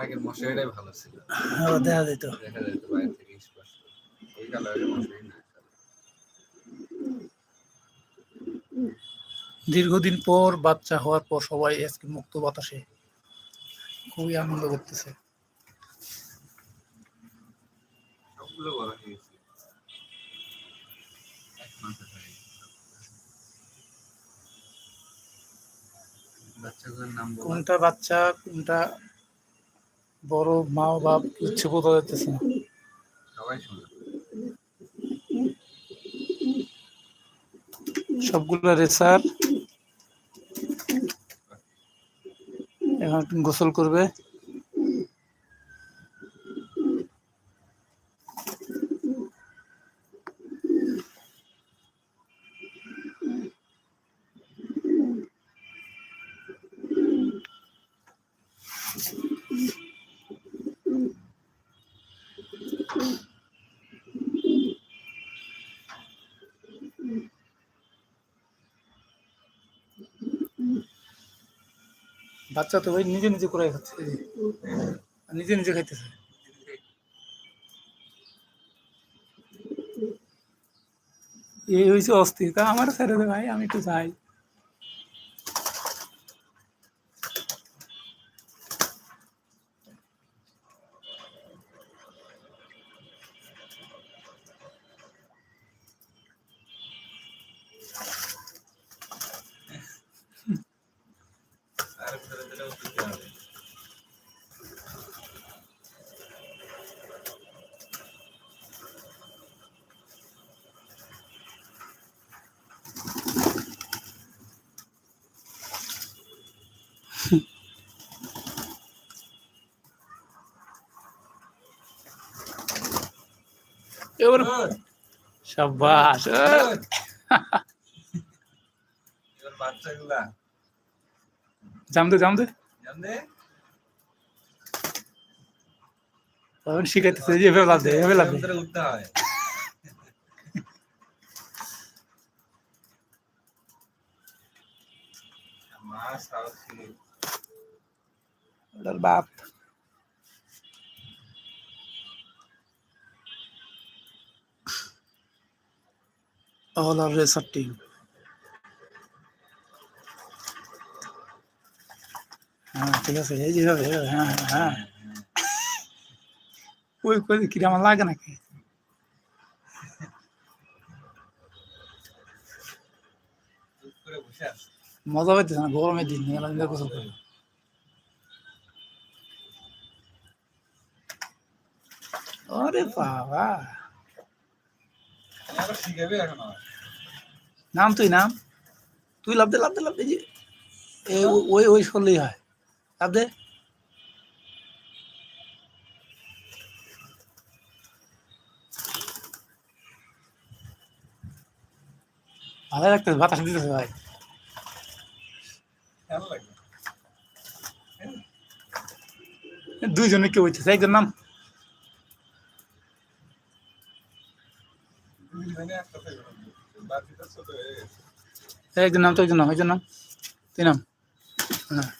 আগের মশারিটাই ভালো ছিল। হ্যাঁ, দেখা যেত। দেখা যেত বাইরে থেকে স্পষ্ট ওই কালারের মশারি না। দীর্ঘদিন পর বাচ্চা হওয়ার পর সবাই আজকে মুক্ত বাতাসে খুবই আনন্দ করতেছে। সবগুলো বড় এক মাসের বাচ্চাগুলোর নাম কোনটা বাচ্চা কোনটা বড় মা বাপ কিচ্ছু বোঝা যাচ্ছে না। সবগুলো রেসার এখন গোসল করবে। বাচ্চা তো ভাই নিজে নিজে করে খাচ্ছে। নিজে নিজে খাইতেছে। এই হয়েছে অস্থির। আমার ছেড়ে দে ভাই, আমি একটু যাই। এবার ওই, সাবাস ওই। এবার বাচ্চাগুলা। জাম দে জাম দে তখন শিখাইতেছে যে এভাবে লাভ দে এভাবে লাভ দে। হয়। মাছ খাওয়াচ্ছি ওটার বাপ। All our resort team হ্যাঁ ঠিক আছে এই যেভাবে এইভাবে, হ্যাঁ হ্যাঁ হ্যাঁ ওই কই কিরে আমার লাগে নাকি চুপ করে বসে আছে মজা পাইতেছে না গরমের দিন মেলা দিন গোসল করে ওরে বাবা আবার শিখাবে এখন আমার নাম তুই নাম? তুই লাভ দে লাভ দে লাভ দে ওই ওই করলেই হয়। লাভ দে। ভালো লাগতেছে বাতাস দিতেছে ভাই। দুইজনে কেউ হইতেছে একজন নাম দুইজনে একসাথে গরম করছে। বাতিটা ছোট হয়ে গেছে একজন নাম, তো একজন নাম একজন নাম। তুই নাম। হ্যাঁ।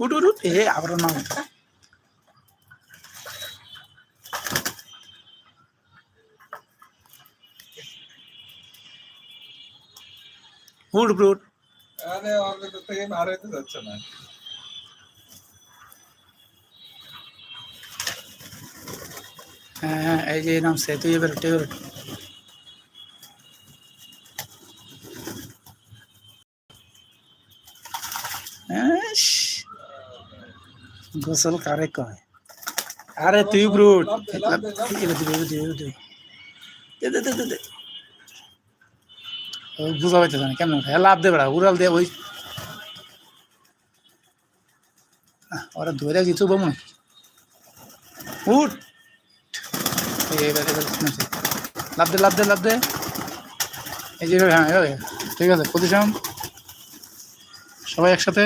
উঠ উঠ এ আবার নাম। উঠ উঠ আরে ভেতর থেকে হইতে যাচ্ছে না। হ্যাঁ হ্যাঁ এই যে নাম সে তুই এবার উঠ, এবার গোসল কারে কয়? আরে তুই ব্রুট বুঝা পাইতেছে না কেমন লাভ দে বেড়া, উড়াল দে, ওই। ওরা ধরে কিছু বমু উঠ। নামছে। লাভ দে লাভ দে লাভ দে। এই যে হ্যাঁ এভাবে। ঠিক আছে পজিশন সবাই একসাথে।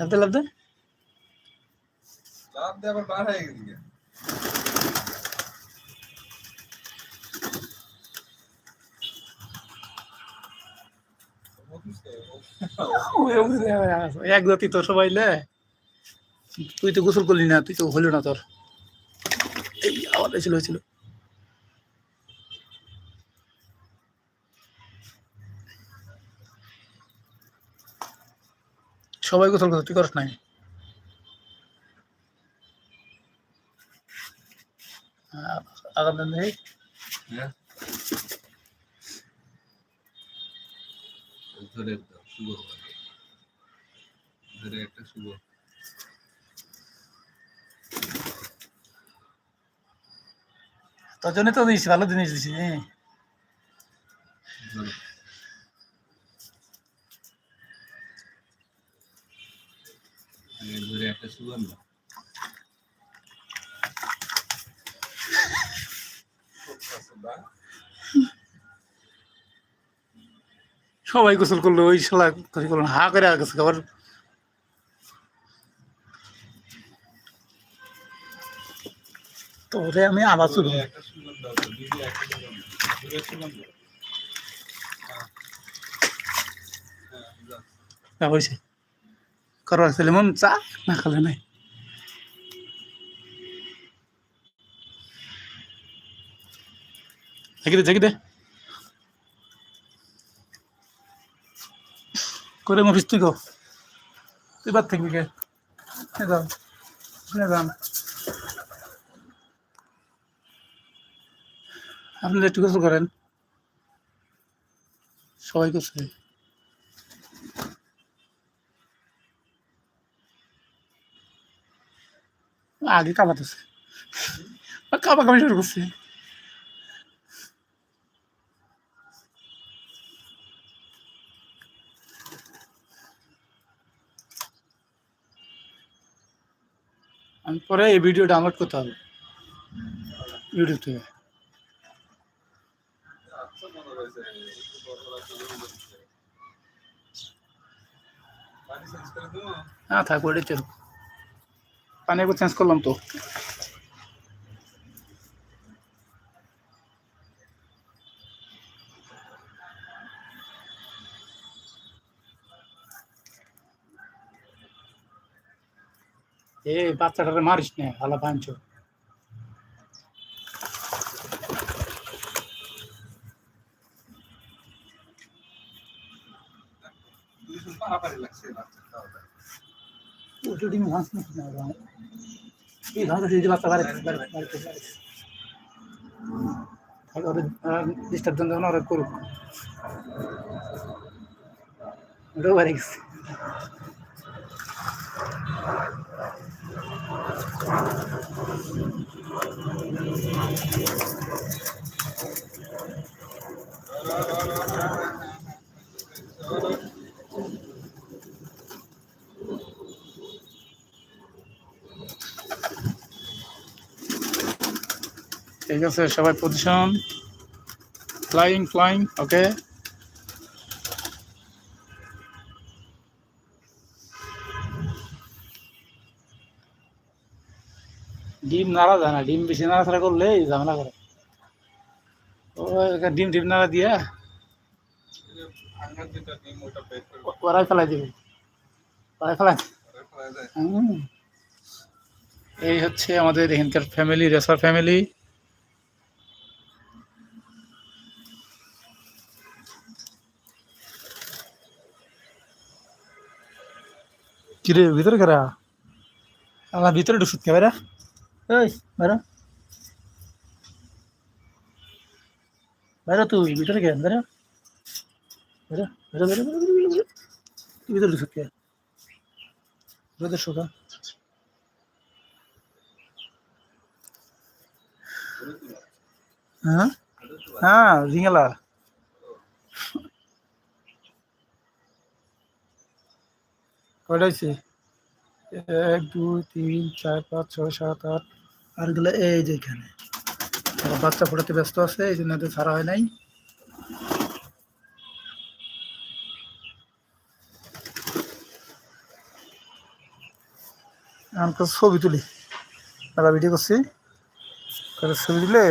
লাভ দে লাভ দে। লাভ দিয়ে আবার বার হয়ে কে? এক জাতি তো সবাই লে। তুই তো গোসল করলি না, তুই তো হলো না তোর। এই আবার হয়েছিল হয়েছিল। সবাই গোসল করছে, তুই করস নাই? দিন দেখি হ্যাঁ? ধরে শুভ ধরে একটা শুভ তোর জন্য তো দিয়েছি ভালো জিনিস দিছি হ্যাঁ ধরো। একটা সুগন্ধ সবাই গোসল করল, ওই শালা করে করল হা করে গেছে আবার তোরে আমি আবার শুরু সুগন্ধ। হ্যাঁ। হয়েছে করবার মন, চা না খালে নাই ঝাঁকি দে দে করে মফিস তুই গো। তুই বাদ থাকবি কে যান আপনি একটু গোসল করেন। সবাই করছে আগে কামাতেছে কামা কামি শুরু করছে। আমি পরে এই ভিডিও ডাউনলোড করতে হবে। ইউটিউব থেকে? হ্যাঁ থাক, ওটাই চল পানি একবার চেঞ্জ করলাম তো। এ বাচ্চাটারে মারিস না ভালো পাঞ্চ দুইজন পারাপারি লাগছে বাচ্চা খাওয়াটা। ওটা ডিম ঘাস না এই ঘাস এই বাচ্চা বাড়ি বাড়ি বাড়িতে বাড়িতে তাহলে ওদের ডিস্টার্ব দেন না ওরা করুক ওটাও বাড়ি গেছে ঠিক আছে সবাই পজিশন ফ্লাইং ফ্লাইং ওকে ডিম নাড়া যায় না ডিম বেশি নাড়াচাড়া করলে ঝামেলা করে। ও ডিম ডিম নাড়া দিয়া ওরাই ফেলাই দিবে। ওরাই ফেলাই। এই হচ্ছে আমাদের এখানকার ফ্যামিলি রেসার ফ্যামিলি কিরে ভিতরে কারা আমার ভিতরে ঢুকছিস কে বেরা এই বেরা বেরা তুই ভিতরে কে বেরা বেরা বেরা বেরা বেরা বেরা, বেরা, বেরা। তুই ভিতরে ঢুকছিস কে বেদের শোকা হ্যাঁ হ্যাঁ রিঙ্গালা কয়টা এক, দুই, তিন, চার, পাঁচ, ছয়, সাত, আট। আর গেলে এই যে এখানে। বাচ্চা পড়াতে ব্যস্ত আছে, এই জন্য এদের ছাড়া হয় নাই। আমি ছবি তুলি। তারা ভিডিও করছি। ছবি তুলে